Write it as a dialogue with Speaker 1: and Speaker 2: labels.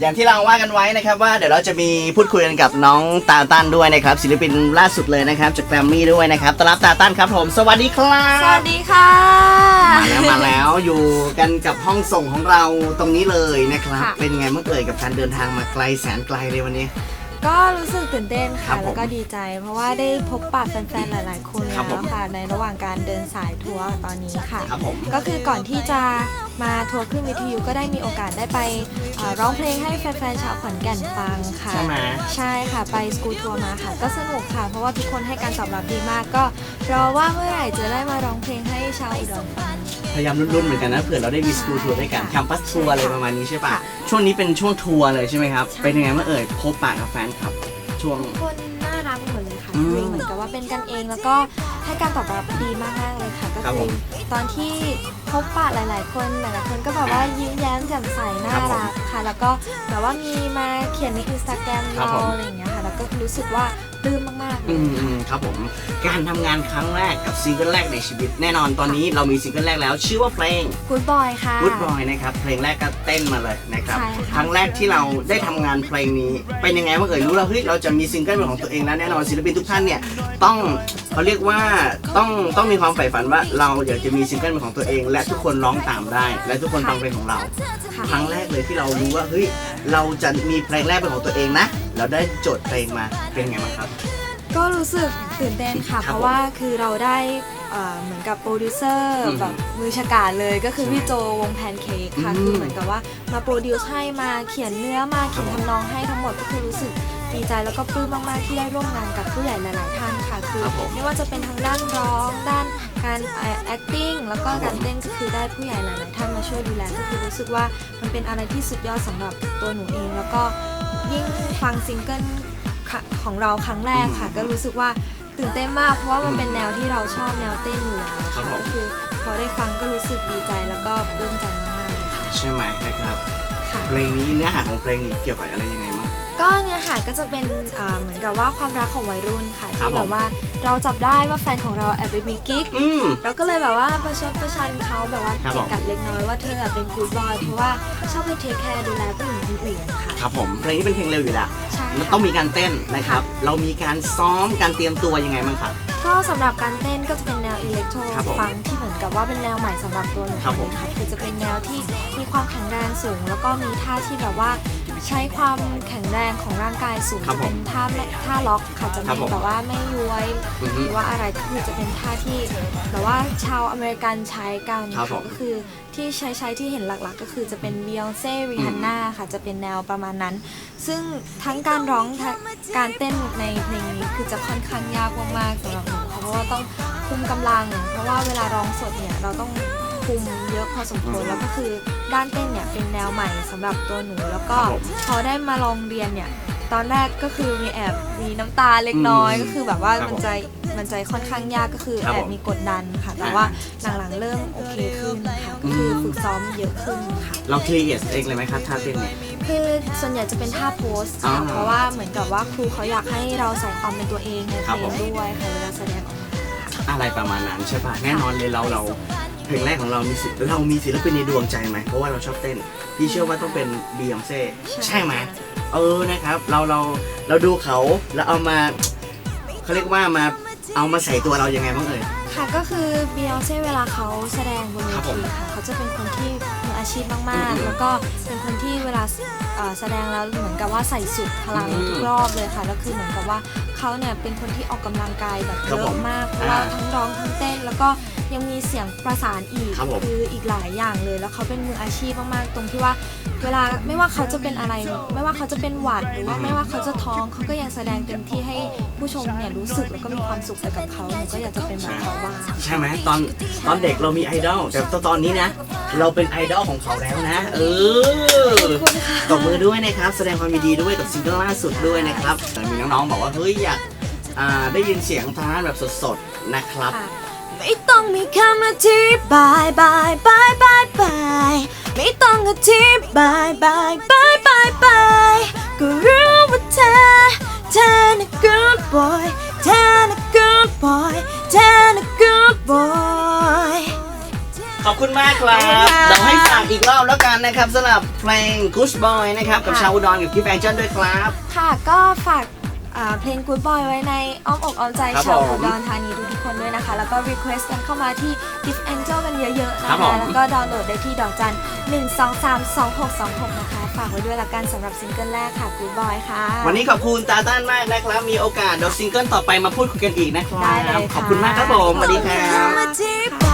Speaker 1: อย่างที่เราว่ากันไว้นะครับว่าเดี๋ยวเราจะมีพูดคุยกันกับน้องตาตันด้วยนะครับศิลปินล่าสุดเลยนะครับจากแกรมมี่ด้วยนะครับต้อนรับตาตันครับผม สวัสดีครับ
Speaker 2: สวัสดีค่ะ
Speaker 1: มาแล้วมาแล้วอยู่กันกับห้องส่งของเราตรงนี้เลยนะครับ
Speaker 2: ค่ะ
Speaker 1: เป็นไงเมื่อเอ่ยกับการเดินทางมาไกลแสนไกลเลยวันนี้
Speaker 2: ก็รู้สึกตื่นเต้น
Speaker 1: ครั
Speaker 2: ค่ะ
Speaker 1: บผม
Speaker 2: แล้วก็ดีใจ เพราะว่าได้พบปะแฟนๆ หลาย ๆ คน
Speaker 1: ครับผ
Speaker 2: แล้
Speaker 1: ม
Speaker 2: วค่ะ ในระหว่างการเดินสายทัวร์ตอนนี้ค่ะ
Speaker 1: ครับผม
Speaker 2: ก็คือก่อนที่จะ มาทัวร์ขึ้นวิทยุก็ได้มีโอกาสได้ไปเอ่อร้องเพลงให้แฟนๆชาวขอนแก่นฟังค่ะ
Speaker 1: ใช่ไหม
Speaker 2: ใช่ค่ะไปสกูทัวร์มาค่ะ ก็สนุกค่ะ เพราะว่าทุกคนให้การตอบรับดีมาก ก็รอว่าเมื่อไหร่จะได้มาร้องเพลงให้ชาวอุดรฟัง
Speaker 1: พยายามรุ่นๆเหมือนกันนะเผื่อเราได้มีสกูทัวร์ด้วยกัน
Speaker 2: ค่ะ
Speaker 1: แคมปัสทัวร์อะไรประมาณนี้ใช่ปะ
Speaker 2: ค่ะ
Speaker 1: ช่วงนี้เป็นช่วงทัวร์เลยใช่ไหมครับ
Speaker 2: ใช่
Speaker 1: เป็นยังไงเมื่อเอ่ยพบปะกับแฟนคลับช่วง
Speaker 2: ทุกคน น่ารักหมดเลยค่ะ
Speaker 1: อืม
Speaker 2: คือเหมือนกับว่าเป็นกันเอง แล้วก็ให้การตอบรับดีมากๆเลยค่ะ ก็
Speaker 1: ครับ
Speaker 2: คื
Speaker 1: ผ
Speaker 2: อ
Speaker 1: ม
Speaker 2: ตอนที่พบปะหลาย ๆ คนหลายๆคนก็แบบว่ายิ้มแย้มแจ่มใสน่า
Speaker 1: ครับผม
Speaker 2: รักค่ะ แล้วก็แบบว่ามีมาเขียนในอินสตาแกรม
Speaker 1: ครับ
Speaker 2: เรา
Speaker 1: ผม
Speaker 2: อะไรอย่างเงี้ยค่ะแล้วก็รู้สึกว่า ปลื้มมากๆเล
Speaker 1: อื
Speaker 2: ย
Speaker 1: มอืมครับผมการทำงานครั้งแรกกับซิงเกิลแรกในชีวิต แน่นอนตอนนี้เรามีซิงเกิลแรกแล้ว ชื่อว่าเพลง
Speaker 2: กูดบอยค่ะ
Speaker 1: Good Boy นะครับเพลงแรกก็เต้นมาเลยนะครับ
Speaker 2: ใช่ค่ะ
Speaker 1: ครั้งแรกที่เราได้ทำงานเพลงนี้ เป็นยังไงเมื่อเอ่ยรู้แล้วเฮ้ยเราจะมีซิงเกิลเป็นของตัวเองแล้วแน่นอนศิลปินทุกท่านเนี่ยต้องเขาเรียกว่าต้องต้องมีความใฝ่ฝันว่าเราอยากจะมีซิงเกิลเป็นของตัวเอง และทุกคนร้องตามได้ และทุกคนฟังเพลงของเรา
Speaker 2: ค่ะ
Speaker 1: ครั้งแรกเลยที่เรารู้ว่าเฮ้ยเราจะมีเพลงแรกเป็นของตัวเองนะ เราได้โจทย์เพลงมาเป็นไงบ้างครับ
Speaker 2: ก็รู้สึกตื่นเต้นค่ะ
Speaker 1: ครับ
Speaker 2: เพราะว่าคือเราได้เอ่อเหมือนกับโปรดิวเซอร์
Speaker 1: อืม
Speaker 2: แบบมือฉกาจเลยก็คือพี่โจวงแพนเค้กค่ะ
Speaker 1: อืม
Speaker 2: คือเหมือนกับว่ามาโปรดิวซ์ให้มาเขียนเนื้อมาเขียน
Speaker 1: ครับผม
Speaker 2: ทำนองให้ทั้งหมดก็คือรู้สึกดีใจแล้วก็ปลื้มมากๆที่ได้ร่วมงานกับผู้ใหญ่หลายๆท่านค่ะคือ
Speaker 1: ครับผม
Speaker 2: ไม่ว่าจะเป็นทางด้านร้องด้านการเอ่อ acting แล้วก็
Speaker 1: ครับผม
Speaker 2: การเต้นก็คือได้ผู้ใหญ่หลายๆท่านมาช่วยดูแลก็คือรู้สึกว่ามันเป็นอะไรที่สุดยอดสำหรับตัวหนูเอง แล้วก็ ยิ่งฟังซิงเกิลค่ะของเราครั้งแรกค่ะ ก็รู้สึกว่าตื่นเต้นมากเพราะว่ามันเป็นแนวที่เราชอบแนวเต้นอยู่แล้ว
Speaker 1: ครับ
Speaker 2: ค่ะ
Speaker 1: ผม
Speaker 2: ก็คือพอได้ฟังก็รู้สึกดีใจแล้วก็ปลื้มใจมากๆเลยค่ะ
Speaker 1: ใช่ไหมนะครับ
Speaker 2: ค่ะ
Speaker 1: เพลงนี้เนื้อหาของเพลงเกี่ยวกับอะไรยังไงบ้าง
Speaker 2: ก็เนื้อหาก็จะเป็นอ่าเหมือนกับว่าความรักของวัยรุ่นค่ะ
Speaker 1: ครับ
Speaker 2: ที่แบ
Speaker 1: ผม
Speaker 2: บว่าเราจับได้ว่าแฟนของเราแอบไปมีกิ๊ก
Speaker 1: อืม
Speaker 2: เราก็เลยแบบว่าประชดประชันเขาแบบว่า
Speaker 1: ครับ
Speaker 2: เก
Speaker 1: ผม
Speaker 2: กัดเล็กน้อยว่าเธออะเป็นกูดบอยเพราะว่าชอบไปเทคแคร์ดูแลผู้หญิงคนอื่นค่ะ
Speaker 1: ครับผมเพลงนี้เป็นเพลงเร็วอยู่แล้ว
Speaker 2: ใช่
Speaker 1: มัน
Speaker 2: ค่ะ
Speaker 1: ต้องมีการเต้นนะครับ เรามีการซ้อมการเตรียมตัวยังไงบ้างครับ
Speaker 2: ก็สำหรับการเต้นก็จะเป็นแนวอิเล็กโทร
Speaker 1: ครับผม
Speaker 2: ฟังที่เหมือนกับว่าเป็นแนวใหม่สำหรับตัวหนู
Speaker 1: ครับผม
Speaker 2: เลยค่ะคือจะเป็นแนวที่มีความแข็งแรงสูง แล้วก็มีท่าที่แบบว่า ใช้ความแข็งแรงของร่างกายสูง
Speaker 1: ครับ
Speaker 2: จะ
Speaker 1: ผม
Speaker 2: เป็นท่าไม่ท่าล็อกค่ะจะ
Speaker 1: ครั
Speaker 2: ไม่
Speaker 1: บผม
Speaker 2: แบบว่าไม่ย้วย
Speaker 1: อือ
Speaker 2: ห
Speaker 1: ฮึ
Speaker 2: รือว่าอะไรก็คือจะเป็นท่าที่แบบว่าชาวอเมริกันใช้กัน
Speaker 1: ครับ
Speaker 2: ค่ะ
Speaker 1: ผม
Speaker 2: ก็คือที่ใช้ใช้ที่เห็นหลักๆ ก็คือจะเป็นบียอนเซ่ริฮันน่าค่ะจะเป็นแนวประมาณนั้น ซึ่งทั้งการร้องทั้งการเต้นในเพลงนี้คือจะค่อนข้างยากมากๆสำหรับหนูค่ะเพราะว่าต้องคุมกำลัง เพราะว่าเวลาร้องสดเนี่ยเราต้องคุมเยอะพอสมควร
Speaker 1: อืม
Speaker 2: แล้วก็คือ ด้านเต้นเนี่ยเป็นแนวใหม่สำหรับตัวหนูแล้วก็
Speaker 1: ครับผม
Speaker 2: พอได้มาลองเรียนเนี่ยตอนแรกก็คือมีแอบมีน้ำตาเล็กน้อย
Speaker 1: อืม
Speaker 2: ก็คือแบบว่า
Speaker 1: ครับผม
Speaker 2: มันใจมันใจค่อนข้างยากก็คือ
Speaker 1: ครับ
Speaker 2: แอ
Speaker 1: ผ
Speaker 2: บ
Speaker 1: ม
Speaker 2: มีกดดันค่ะ แต่
Speaker 1: อ่า
Speaker 2: ว่าหลังๆเริ่มโอเคขึ้นค่ะก็คือฝึกซ้อมเยอะขึ้นค่ะ
Speaker 1: เราครีเอทเองเลยไหมครับท่าเต้นเนี่ย
Speaker 2: คือส่วนใหญ่จะเป็นท่าโพสต์
Speaker 1: อ่า
Speaker 2: ค่ะเพราะว่าเหมือนกับว่าครูเขาอยากให้เราใส่ความเป็นตัวเองใน
Speaker 1: ครั
Speaker 2: เพ
Speaker 1: บ
Speaker 2: ล
Speaker 1: ผม
Speaker 2: งด้วยค่ะเวลาแสดงออกมา
Speaker 1: อะไรประมาณนั้นใช่ปะแน่นอนเลยเราเรา เพลงแรกของเรามีศิลป์เรามีศิลปินในดวงใจไหมเพราะว่าเราชอบเต้นพี่เชื่อว่าต้องเป็นบียองเซ่
Speaker 2: ใช่
Speaker 1: ใช่ไหมเออนะครับ เราเราเราดูเขาแล้วเอามาเขาเรียกว่ามาเอามาใส่ตัวเรายังไงบ้างเอ่ย
Speaker 2: ค่ะก็คือบียอนเซ่เวลาเขาแสดงบนเว
Speaker 1: ครับผม
Speaker 2: ทีค่ะเขาจะเป็นคนที่มืออาชีพ
Speaker 1: อื
Speaker 2: มาก
Speaker 1: ม
Speaker 2: ๆแล้วก็เป็นคนที่เวลาเอ่อแสดงแล้วเหมือนกับว่าใส่สุดพลัง
Speaker 1: อืม
Speaker 2: ทุกรอบเลยค่ะแล้วคือเหมือนกับว่าเขาเนี่ยเป็นคนที่ออกกำลังกายแบบ
Speaker 1: ครั
Speaker 2: เย
Speaker 1: บผ
Speaker 2: อะ
Speaker 1: ม
Speaker 2: มากเพราะว่า
Speaker 1: อ่า
Speaker 2: ทั้งร้องทั้งเต้น แล้วก็ยังมีเสียงประสานอีก
Speaker 1: ครับผม
Speaker 2: ออีกหลายอย่างเลย แล้วเขาเป็นมืออาชีพมากๆ ตรงที่ว่า เวลาไม่ว่าเขาจะเป็นอะไร ไม่ว่าเขาจะเป็นหวัดหรือว่าไม่ว่าเขาจะท้องเขาก็ยังแสดงเต็มที่ให้ผู้ชมเนี่ยรู้สึกแล้วก็มีความสุขไปกับเขาหนูก็อยากจะเป็นแบบเขาบ้าง
Speaker 1: ใช่ไหมตอนตอนเด็กเรามีไอดอลแต่ตอนนี้นะ เราเป็นไอดอลของเขาแล้วนะ เออ
Speaker 2: ขอบคุณค่ะ
Speaker 1: ตบมือด้วยนะครับ แสดงความยินดีด้วยกับซิงเกิลล่าสุดด้วยนะครับแต่มีน้องๆบอกว่าเฮ้ยอยากอ่าได้ยินเสียงทางด้านแบบสดๆนะครับ
Speaker 2: ค่ะไม่ต้องมีคำอธิบายบายบายบายบายไม่ต้องอธิบายบายบายบายบายก็รู้ว่าเธอเธอน่ะ good boy
Speaker 1: คุณมากครับ
Speaker 2: ขอบคุณค่ะ
Speaker 1: เดี๋ยวให้ฝากอีกรอบแล้วกันนะครับสำหรับเพลง Good Boy นะครับกับ
Speaker 2: ค่ะ
Speaker 1: ชาวอุดรกับกิฟแองเจิลด้วยครับ
Speaker 2: ค่ะก็ฝากอ่าเพลง Good Boy ไว้ในอ้อมอกอ้อมใจ
Speaker 1: ครับ
Speaker 2: ชาว
Speaker 1: ผม
Speaker 2: อุดรธานีทุกๆคนด้วยนะคะ แล้วก็ request กันเข้ามาที่ Gift Angel กันเยอะๆ
Speaker 1: ครั
Speaker 2: นะ
Speaker 1: บผ
Speaker 2: คะ
Speaker 1: ม
Speaker 2: แล้วก็ดาวน์โหลดได้ที่ดอกจัน1 2 3 2 6 2 6 นะคะ ฝากไว้ด้วยละกันสำหรับซิงเกิลแรกค่ะ Good Boy ค่ะ
Speaker 1: วันนี้ขอบคุณตาต้านมากนะครับ มีโอกาสเดี๋ยวซิงเกิลต่อไปมาพูดคุยกันอีกนะครั
Speaker 2: ได้เลย
Speaker 1: บ
Speaker 2: ค่ะ
Speaker 1: ขอบคุณมากครับผมสวัสดีครับ
Speaker 2: มาจีบ